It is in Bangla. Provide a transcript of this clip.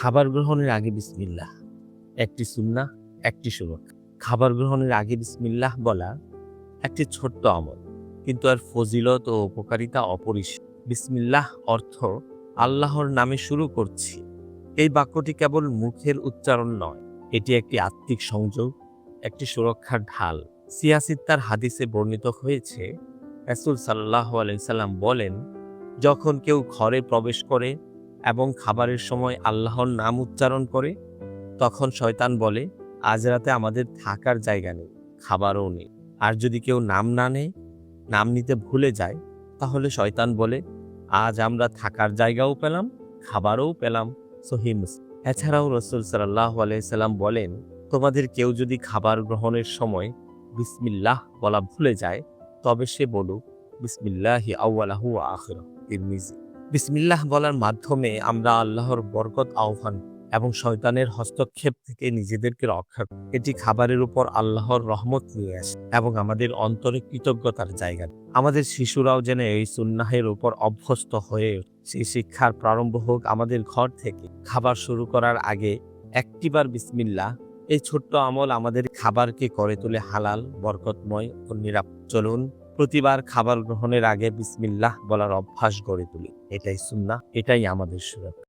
খাবার গ্রহণের আগে বিসমিল্লাহ। একটি সুন্না একটি সুরক্ষা খাবার গ্রহণের আগে বিসমিল্লাহ বলা একটি ছোট্ট আমল, কিন্তু আর ফজিলত ও উপকারিতা অপরিসীম। বিসমিল্লাহ অর্থ আল্লাহর নামে শুরু করছি। এই বাক্যটি কেবল মুখের উচ্চারণ নয়, এটি একটি আত্মিক সংযোগ, একটি সুরক্ষার ঢাল। সিয়াসিত্তার হাদিসে বর্ণিত হয়েছে, রাসূল সাল্লাহ আলাইসাল্লাম বলেন, যখন কেউ ঘরে প্রবেশ করে এবং খাবারের সময় আল্লাহর নাম উচ্চারণ করে, তখন শয়তান বলে, আজ রাতে আমাদের থাকার জায়গা নেই, খাবারও নেই। আর যদি কেউ নাম না নেয়, নাম নিতে ভুলে যায়, তাহলে শয়তান বলে, আজ আমরা থাকার জায়গাও পেলাম, খাবারও পেলাম সহিমস এছাড়াও রসুল সাল্লাহ আলাইসাল্লাম বলেন, তোমাদের কেউ যদি খাবার গ্রহণের সময় বিসমিল্লাহ বলা ভুলে যায়, তবে সে বলুক, বিসমিল্লাহি আউ্লাহু আখর তিরমিজি বিসমিল্লাহ বলার মাধ্যমে আমরা আল্লাহর বরকত আহ্বান এবং শয়তানের হস্তক্ষেপ থেকে নিজেদেরকে রক্ষা এটি খাবারের উপর আল্লাহর রহমত নিয়ে আসে এবং আমাদের অন্তরে কৃতজ্ঞতার জায়গা। আমাদের শিশুরাও যেন এই সুন্নাহের উপর অভ্যস্ত হয়ে সেই শিক্ষার প্রারম্ভ হোক আমাদের ঘর থেকে। খাবার শুরু করার আগে একটিবার বিসমিল্লাহ। এই ছোট্ট আমল আমাদের খাবারকে করে তোলে হালাল, বরকতময় ও নিরাপদ। চলুন প্রতিবার খাবার গ্রহণের আগে বিসমিল্লাহ বলার অভ্যাস গড়ে তুলি। এটাই সুন্না এটাই আমাদের সুরক্ষা